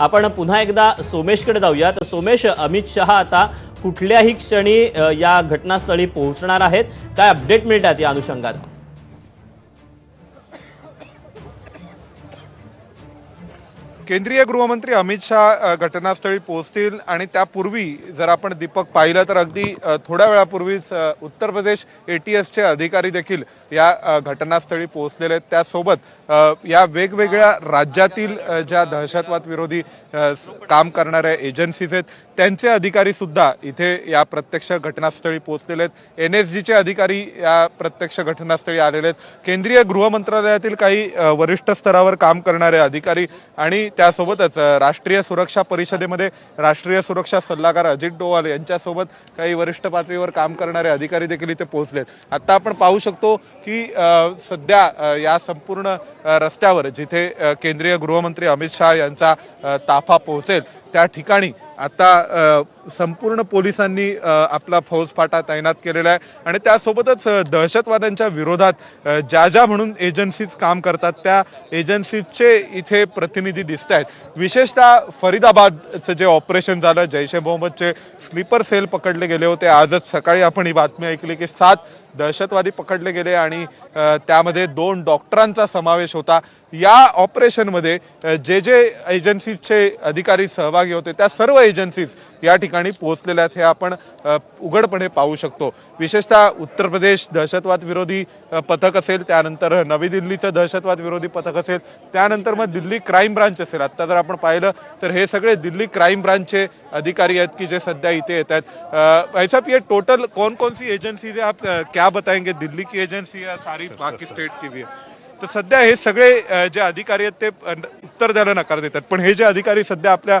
आपण पुन्हा एकदा सोमेशकडे जाऊया तर सोमेश अमित शहा आता कुठल्याही क्षणी या घटनास्थळी पोहोचणार आहेत? काय अपडेट मिळतात या अनुषंगात? केंद्रीय गृहमंत्री अमित शहा घटनास्थळी पोहोचतील आणि त्यापूर्वी जर आपण दीपक पाहिलं तर अगदी थोड्या वेळापूर्वीच उत्तर प्रदेश एटीएसचे अधिकारी देखील या घटनास्थळी पोहोचलेले आहेत. त्यासोबत या वेगवेगळ्या राज्यातील ज्या दहशतवाद विरोधी काम करणाऱ्या एजन्सीज आहेत त्यांचे अधिकारी सुद्धा इथे या प्रत्यक्ष घटनास्थळी पोहोचलेले आहेत. एन एस जीचे अधिकारी या प्रत्यक्ष घटनास्थळी आलेले आहेत. केंद्रीय गृह मंत्रालयातील काही वरिष्ठ स्तरावर काम करणारे अधिकारी आणि त्यासोबतच राष्ट्रीय सुरक्षा परिषदेमध्ये राष्ट्रीय सुरक्षा सल्लागार अजित डोवाल यांच्यासोबत काही वरिष्ठ पातळीवर काम करणारे अधिकारी देखील इथे पोहोचलेत. आता आपण पाहू शकतो की सध्या या संपूर्ण रस्त्यावर जिथे केंद्रीय गृहमंत्री अमित शहा यांचा ताफा पोहोचेल त्या ठिकाणी आता संपूर्ण पोलिसांनी आपला फौजफाटा तैनात केलेला आहे. आणि त्यासोबतच दहशतवाद्यांच्या विरोधात ज्या ज्या म्हणून एजन्सीज काम करतात त्या एजन्सीजचे इथे प्रतिनिधी दिसत आहेत. विशेषतः फरीदाबादचं जे ऑपरेशन झालं जैश ए मोहम्मदचे स्लीपर सेल पकडले गेले होते. आजच सकाळी आपण ही बातमी ऐकली की सात दहशतवादी पकडले गेले आणि त्यामध्ये दोन डॉक्टरांचा समावेश होता. या ऑपरेशनमध्ये जे जे एजन्सीजचे अधिकारी सहभागी होते त्या सर्व एजन्सीज या ठिकाणी पोहोचलेल्या आहेत हे आपण उघडपणे पाहू शकतो. विशेषतः उत्तर प्रदेश दहशतवाद विरोधी पथक असेल त्यानंतर नवी दिल्लीचं दहशतवाद विरोधी पथक असेल त्यानंतर मग दिल्ली क्राईम ब्रांच असेल. आता जर आपण पाहिलं तर हे सगळे दिल्ली क्राईम ब्रांचचे अधिकारी आहेत की जे सध्या इथे येत आहेत. अ, ये टोटल कोणकोणसी एजन्सीज आप क्या क्या बताएंगे? दिल्ली की एजेंसी या सारी बाकी स्टेट की भी है। तर सध्या हे सगळे जे अधिकारी आहेत ते उत्तर द्यायला नकार देतात. पण हे जे अधिकारी सध्या आपल्या